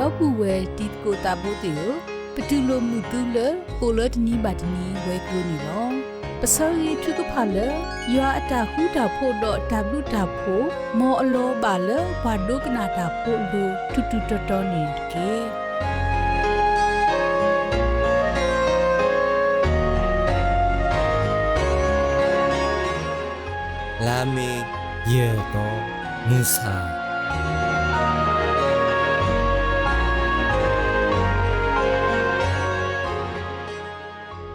တော့ပူဝဲတီကိုတာဘိုတေကိုပတူလိုမှုတူလကိုလတနီဘတ်နီဝဲကူနီလောပစောရီထုကဖလရွာအတာဟူတာဖို့တော့တဘလူတာဖို့မောအလောပါလဘာဒုကနာတာဖို့လူတူတူတော်တော်နေကေလာမေယေတော်မူဆာ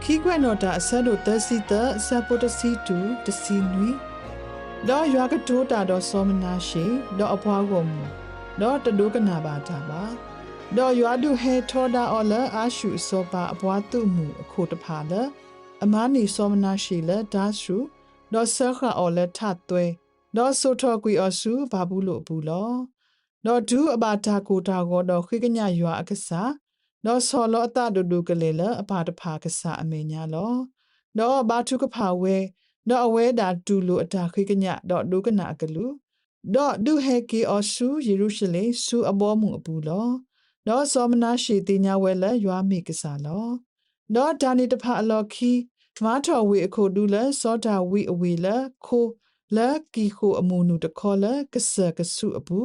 ခီကွက်နော်တာအဆက်တို့သက်စီတအဆက်ပုတ္တစီတူတစီနွီတော့ရွာကတိုးတာတော့စောမနာရှိတော့အဖွားကုန်မူတော့တဒုကနာပါတာပါတော့ရွာဒုဟဲထောတာအော်လအာရှုစောပါအပွားသူ့မူအခုတဖာလအမားနီစောမနာရှိလဒါရှုတော့ဆခါအော်လထသွဲတော့ဆိုထောကွီအဆူဘာဘူးလို့ဘူးလောတော့ဒူအဘာတာကိုတာကိုတော့ခိကညရွာအကစား နော်ဆော်လောအတဒူဒူကလေးလအပါတဖာကဆာအမေညာလောနော်ဘာထုကဖာဝဲနော်အဝဲတာဒူလိုအတာခိကညတော့ဒုကနာကလူတော့ဒုဟေကီအဆူယေရုရှလေဆူအဘောမှုအပူလောနော်စောမနာရှိတင်ညာဝဲလရွာမိကစားလောနော်ဒါနီတဖာအလော်ခီမထော်ဝေအခုဒူလစောတာဝီအဝေလခိုလကီခိုအမှုနုတခေါ်လကဆကဆုအပူ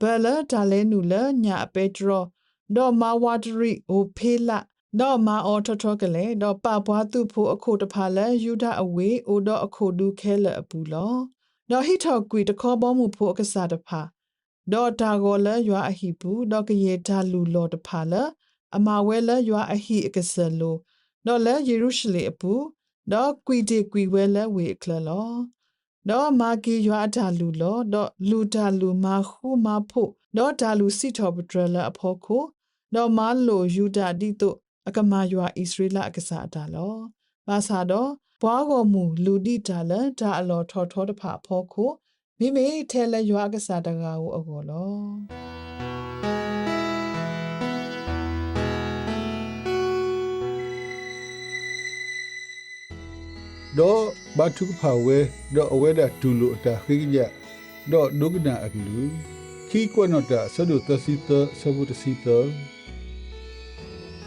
ဘလဒါလဲနုလညာအပေဒရော တော့မဝါဒရီဟိုဖေးလာတော့မအော်ထထကလေတော့ပပွားသူဖို့အခုတဖာလဲယူဒအဝေးအိုတော့အခုဒုခဲလအပူလောတော့ဟိထော်ကွီတခေါ်ပေါ်မှုဖို့အကစားတဖာတော့ဒါကိုလဲရွာအဟိဘူးတော့ကရေဒါလူလောတဖာလဲအမဝဲလဲရွာအဟိအကဆလိုတော့လဲယေရုရှလေအပူတော့ကွီတီကွီဝဲလဲဝေကလလောတော့မာကီရွာဒါလူလောတော့လူဒါလူမာခုမာဖို့တော့ဒါလူစီထော်ပဒရလအဖို့ကို တော့မလိုယူဒာဒီတုအကမာယွာဣသရေလအကစားတာလောဘာသာတော့ဘွားကောမူလူဒီတာလဒါအလော်ထော်ထော်တဖာဖောခုမိမိထဲလဲယွာအကစားတကာကိုအကောလောတော့ဘာထုဖာဝဲတော့အဝဲတာဒူလိုအတာခိကြတော့ဒုကနာအကလူ ခီကွနတာဆဒုတစီတဆဘုတစီတ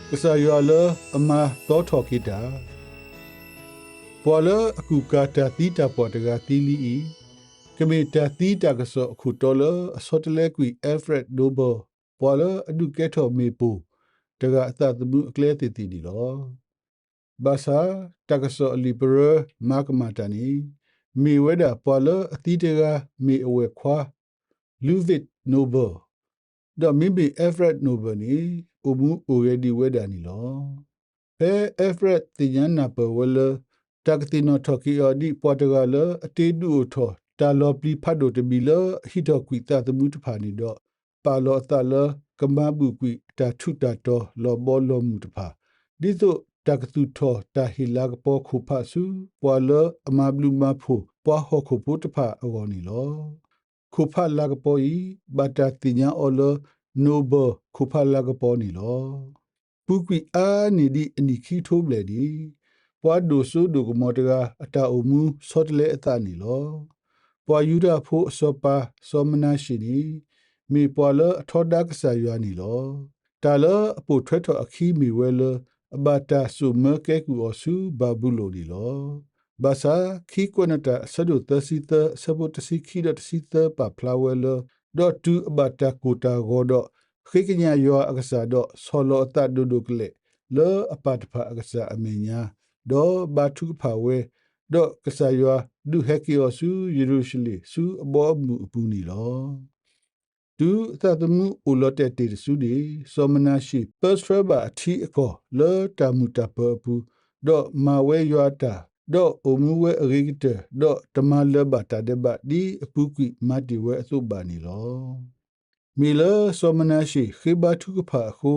ကစားရလအမတော့ထော်ခိတာပေါ်လအခုကတာတီတာပေါ်တကတီလီဤကမေတာတီတာကဆောအခုတော်လအစောတလဲကွီအယ်ဖရက်ဒိုဘပေါ်လအဒုကက်ထော်မေပူတကအသတမှုအကလဲတီတီဒီလောဘာသာတကဆောလီဘရမကမာတနီမေဝဒပေါ်လအတီတကမေအဝဲခွာလူဗစ် နိုဘဒမီဘီအက်ဖရက်နိုဘနီအမှုအိုရဒီဝဲဒနီလောဖဲအက်ဖရက်တီယန်နာပဝလတကတိနိုထော်ကီအော်ဒီပေါ်တဂလအတေဒူထော်တာလောပလီဖတ်ဒိုတဘီလဟီတော့ကွီတာသမှုတဖာနီတော့ပါလောတလကမဘူကွီတာထုတာတော့လောဘောလောမှုတဖာဒီဆိုတကတုထောတာဟီလာကပေါ်ခုဖဆူပွာလအမဘလူမဖိုပွာဟောခုပုတဖာအော်နီလော ခုဖလာကပေါ်ဤဘတာတင်ညာအော်လနိုဘခုဖလာကပေါ်နီလောပုကွီအာနီဒီအနိခီထိုးဘလေဒီပွာဒိုဆုဒိုကမောတကအတာအမှုစောတလေအတနီလောပွာယူဒဖို့အစောပါစောမနာရှိနီမိပွာလအထောဒကဆာယနီလောတာလအပိုထွဲထော်အခီမီဝဲလအဘတာဆုမကဲကူအဆူဘဘူးလိုဒီလော ဘာသာခီကွနတာဆဒုတစီတဆဘုတစီခီဒတစီတပဖလာဝဲလဒေါ်တူအဘတာကိုတာဂောဒခိကညာယောအကစားဒဆောလောတဒုဒုကလေလောအပတဖာအကစားအမေညာဒေါ်ဘာထုဖာဝဲဒေါ်ကဆာယောဒုဟက်ကီယောဆူယေရုရှလေဆူအဘောမှုအပူနီလောတူသတ်မှုဥလတဲ့တေဆူဒီစောမနာရှိပတ်စထရဘာအထီအကောလောတမှုတပပူဒေါ်မာဝဲယောတာ ဒေါ်အမှုဝဲအရိကတဒေါ်တမလဘတာဒဘဒီအပုကွိမတ်ဒီဝဲအသုဘာနီလောမီလာစောမနာရှိခိဘထုကဖာခု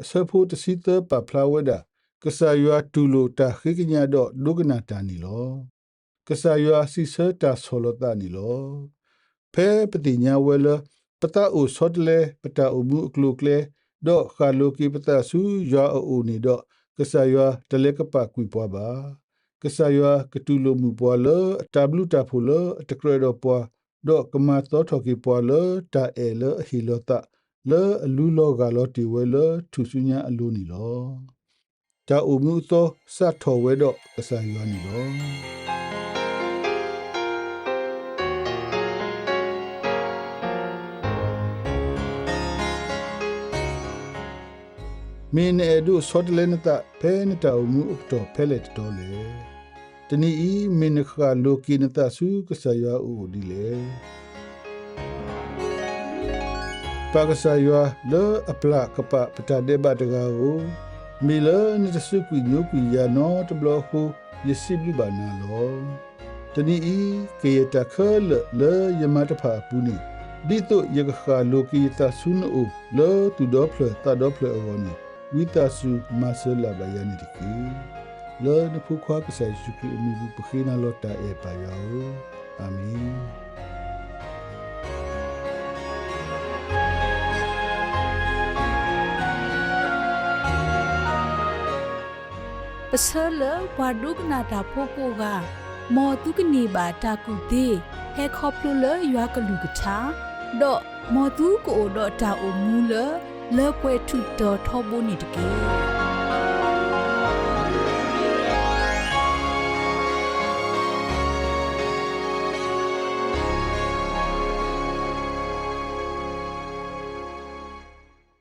အစဖို့တစီတပဖလာဝဒါကဆာယွာတူလိုတာခိကညာတော့ဒုကနာတာနီလောကဆာယွာစီဆတာဆောလတာနီလောဖဲပတိညာဝဲလပတာအိုဆော့တလေပတာအိုမှုအကလုကလေဒေါ်ခါလိုကီပတာဆူယွာအိုနီဒေါ်ကဆာယွာတလေကပကွီပွားပါ ကဆာယွာကတူလိုမှုပွားလတဘလူတာဖူလတကရတော့ပွားဒေါ်ကမတ်တော်ထော်ကီပွားလတာအဲလဟီလတာလေအလူလောကလောတီဝဲလေသူစုညာအလူနီလောတာအုံမှုသောစတ်ထော်ဝဲတော့ကစားရွာနီလော မင်းနဲ့တို့ဆော့တလဲနတာဖဲနတာမှုဥပတော်ဖဲလက်တော်လေတနီဤမင်းခါလိုကီနတာစုကဆယာဦးဒီလေပါကဆယာလောအပလာကပပတာဒေဘတကာကိုမီလနတစုကွီညိုကွီယာနောတဘလခုယစီဘလဘာနာလောတနီဤကေယတခလလေယမတဖာပူနီဒီတော့ယကခါလိုကီတာဆုနိုလောတူဒေါဖလတာဒေါဖလအောနီ witasu masela bayani diki lo na pu kwa ka sai shu ki mi bu phina lo ta e pa yo amin ပစလဝါဒုကနာတာဖိုးကိုကမော်တုကနေပါတာကုသေးဟဲခေါပလူလရွာကလူကထာဒေါ်မော်တုကိုဒေါ်တာအိုမူလ လေကွဲထုတော်ထောဘိုနေတကေ